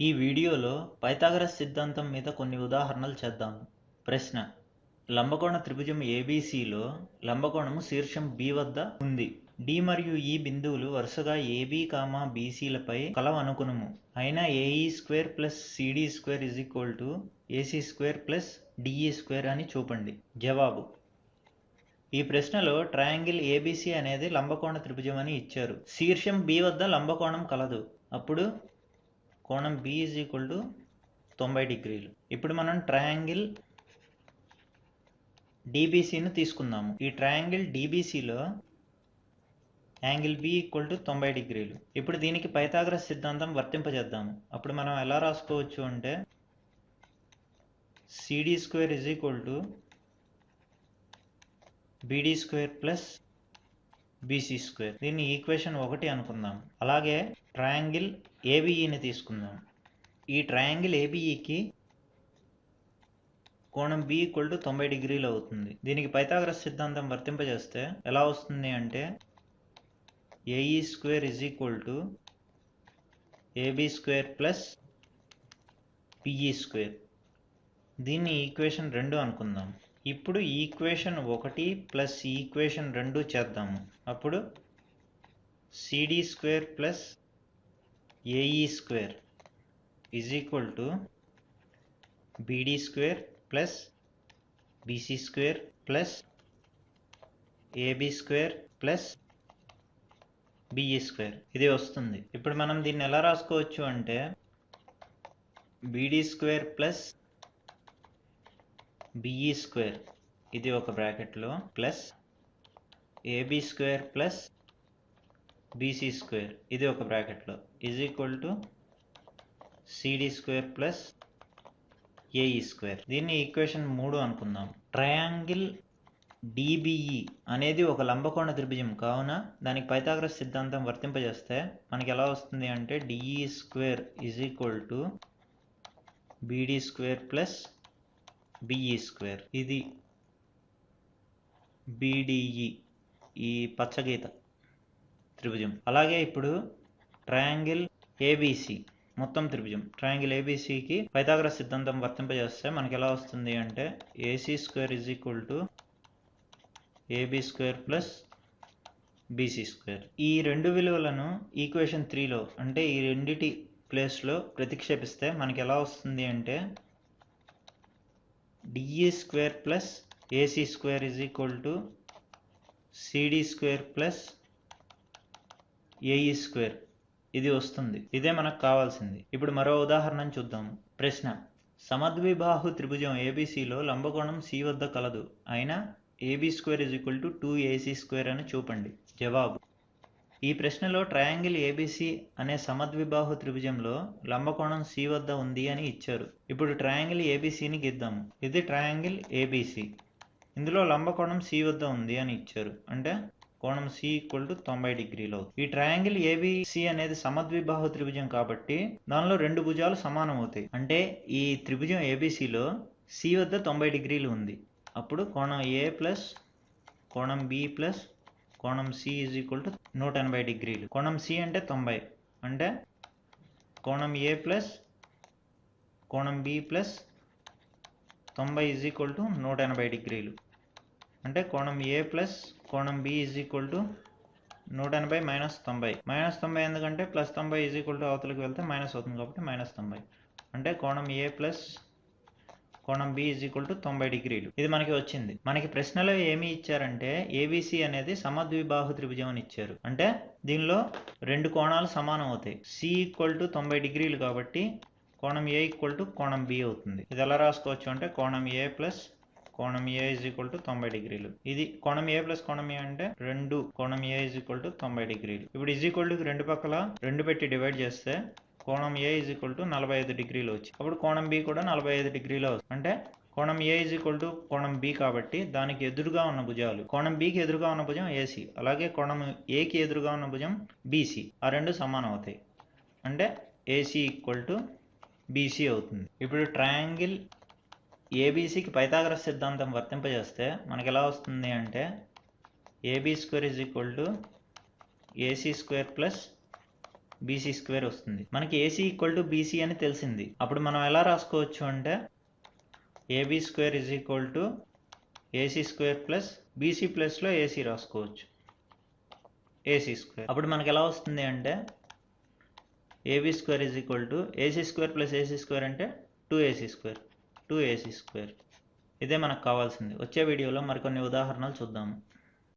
ఈ వీడియోలో పైథాగరస్ సిద్ధాంతం మీద కొన్ని ఉదాహరణలు చేద్దాం. ప్రశ్న లంబకోణ త్రిభుజం ఏబీసీలో లంబకోణము శీర్షం బి వద్ద ఉంది. డి మరియు ఈ బిందువులు వరుసగా ఏబి కామా బీసీలపై కలవనుకునుము అయినా A E square plus C D square is equal to A C square plus D E square అని చూపండి. జవాబు ఈ ప్రశ్నలో ట్రయాంగిల్ ఏబిసి అనేది లంబకోణ త్రిభుజం అని ఇచ్చారు. శీర్షం బి వద్ద లంబకోణం కలదు. అప్పుడు కోణం బి ఈజ్ ఈక్వల్ టు తొంభై డిగ్రీలు. ఇప్పుడు మనం ట్రయాంగిల్ డిబిసిని తీసుకుందాము. ఈ ట్రయాంగిల్ డిబిసిలో యాంగిల్ బి ఈక్వల్ టు తొంభై డిగ్రీలు. ఇప్పుడు దీనికి పైతాగ్ర సిద్ధాంతం వర్తింపజేద్దాము. అప్పుడు మనం ఎలా రాసుకోవచ్చు అంటే C D square is equal to B D square plus B C square దీన్ని ఈక్వేషన్ ఒకటి అనుకుందాం. అలాగే ట్రయాంగిల్ ఏబిఈని తీసుకుందాం. ఈ ట్రయాంగిల్ ఏబిఈకి కోణం బి ఈక్వల్ టు తొంభై డిగ్రీలు అవుతుంది. దీనికి పైథాగరస్ సిద్ధాంతం వర్తింపజేస్తే ఎలా వస్తుంది అంటే A E square is equal to A B square plus P E square. దీన్ని ఈక్వేషన్ రెండు అనుకుందాం. ఇప్పుడు ఈక్వేషన్ ఒకటి ప్లస్ ఈక్వేషన్ రెండు చేద్దాము. అప్పుడు C D square plus A E square is equal to B D square plus B C square plus A B square plus B E square ఇది వస్తుంది. ఇప్పుడు మనం దీన్ని ఎలా రాసుకోవచ్చు అంటే B D square plus B E square ఇది ఒక బ్రాకెట్లో plus A B square plus B C square ఇది ఒక బ్రాకెట్లో is equal to C D square plus A E square దీన్ని ఈక్వేషన్ మూడు అనుకుందాం. ట్రయాంగిల్ డిబిఈ అనేది ఒక లంబకోణ త్రిభుజం. కావున దానికి పైతాగ్రస్ సిద్ధాంతం వర్తింపజేస్తే మనకి ఎలా వస్తుంది అంటే D E square is equal to B D square plus B E square ఇది బీడిఈ ఈ పచ్చగీత త్రిభుజం. అలాగే ఇప్పుడు ట్రయాంగిల్ ఏబీసీ మొత్తం త్రిభుజం. ట్రయాంగిల్ ఏబీసీకి పైథాగరస్ సిద్ధాంతం వర్తింపజేస్తే మనకి ఎలా వస్తుంది అంటే AC square is equal to AB square plus BC square ఈ రెండు విలువలను ఈక్వేషన్ త్రీలో అంటే ఈ రెండిటి ప్లేస్లో ప్రతిక్షేపిస్తే మనకి ఎలా వస్తుంది అంటే DE square plus AC square is equal to CD square plus AE square ఇది వస్తుంది. ఇదే మనకు కావాల్సింది. ఇప్పుడు మరో ఉదాహరణను చూద్దాము. ప్రశ్న. సమద్విబాహు త్రిభుజం ఏబిసిలో లంబకోణం సి వద్ద కలదు. అయినా AB square is equal to two AC square అని చూపండి. జవాబు. ఈ ప్రశ్నలో ట్రయాంగిల్ ఏబీసీ అనే సమద్విబాహు త్రిభుజంలో లంబకోణం సి వద్ద ఉంది అని ఇచ్చారు. ఇప్పుడు ట్రయాంగిల్ ఏబీసీని గీద్దాము. ఇది ట్రయాంగిల్ ఏబీసీ ఇందులో లంబకోణం సి వద్ద ఉంది అని ఇచ్చారు. అంటే కోణం సి ఈక్వల్ టు తొంభై డిగ్రీలు. ఈ ట్రయాంగిల్ ఏబిసి అనేది సమద్విబాహు త్రిభుజం కాబట్టి దానిలో రెండు భుజాలు సమానం అవుతాయి. అంటే ఈ త్రిభుజం ఏబిసిలో సి వద్ద తొంభై డిగ్రీలు ఉంది. అప్పుడు కోణం ఏ ప్లస్ కోణం బి ప్లస్ కోణం సి ఈజ్ ఈక్వల్ టు నూట ఎనభై డిగ్రీలు. కోణం సి అంటే తొంభై. అంటే కోణం ఏ ప్లస్ కోణం బి ప్లస్ తొంభై ఈజ్ ఈక్వల్ టు నూట ఎనభై డిగ్రీలు. అంటే కోణం ఏ ప్లస్ కోణం బి ఈజ్ ఈక్వల్ టు నూట ఎనభై మైనస్ తొంభై. మైనస్ తొంభై ఎందుకంటే ప్లస్ తొంభై ఈజ్ ఈక్వల్ టు అవతలకి వెళ్తే మైనస్ అవుతుంది కాబట్టి మైనస్ తొంభై. అంటే కోణం ఏ ప్లస్ కోణం బి ఈజ్ ఈక్వల్ టు తొంభై డిగ్రీలు. ఇది మనకి వచ్చింది. మనకి ప్రశ్నలో ఏమి ఇచ్చారంటే ఏబిసి అనేది సమద్విబాహు త్రిభుజం అని ఇచ్చారు. అంటే దీనిలో రెండు కోణాలు సమానం అవుతాయి. సి ఈక్వల్ టు తొంభై డిగ్రీలు కాబట్టి కోణం ఏ ఈక్వల్ టు కోణం బి అవుతుంది. ఇది ఎలా రాసుకోవచ్చు అంటే కోణం ఏ ప్లస్ కోణం ఏ ఇజ్ ఈక్వల్ టు తొంభై డిగ్రీలు. ఇది కోణం ఏ ప్లస్ కోణం ఏ అంటే రెండు కోణం ఏ ఇజ్ ఈక్వల్ టు తొంభై డిగ్రీలు. ఇప్పుడు ఇజ్ ఈక్వల్ టు రెండు పక్కల రెండు పెట్టి డివైడ్ చేస్తే కోణం ఏ ఇజ్ ఈక్వల్ టు నలభై ఐదు డిగ్రీలు వచ్చి అప్పుడు కోణం బి కూడా నలభై ఐదు డిగ్రీలు అవుతుంది అంటే కోణం ఏ ఇజ్ ఈక్వల్ టు కోణం బి కాబట్టి దానికి ఎదురుగా ఉన్న భుజాలు కోణం బికి ఎదురుగా ఉన్న భుజం ఏసీ అలాగే కోణం ఏకి ఎదురుగా ఉన్న భుజం బీసీ ఆ రెండు సమానం అవుతాయి. అంటే ఏసీ ఈక్వల్ టు బీసీ అవుతుంది. ఇప్పుడు ట్రయాంగిల్ ఏబీసీకి పైథాగరస్ సిద్ధాంతం వర్తింపజేస్తే మనకి ఎలా వస్తుంది అంటే AB square is equal to AC square plus BC square వస్తుంది. మనకి ఏసీ ఈక్వల్ టు బీసీ అని తెలిసింది. అప్పుడు మనం ఎలా రాసుకోవచ్చు అంటే AB square is equal to AC square plus BC ప్లస్లో ఏసీ రాసుకోవచ్చు. ఏసీ స్క్వేర్ అప్పుడు మనకి ఎలా వస్తుంది అంటే AB square is equal to AC square plus AC square అంటే two AC square two AC square ఇదే మనకు కావాల్సింది. వచ్చే వీడియోలో మరికొన్ని ఉదాహరణలు చూద్దాము.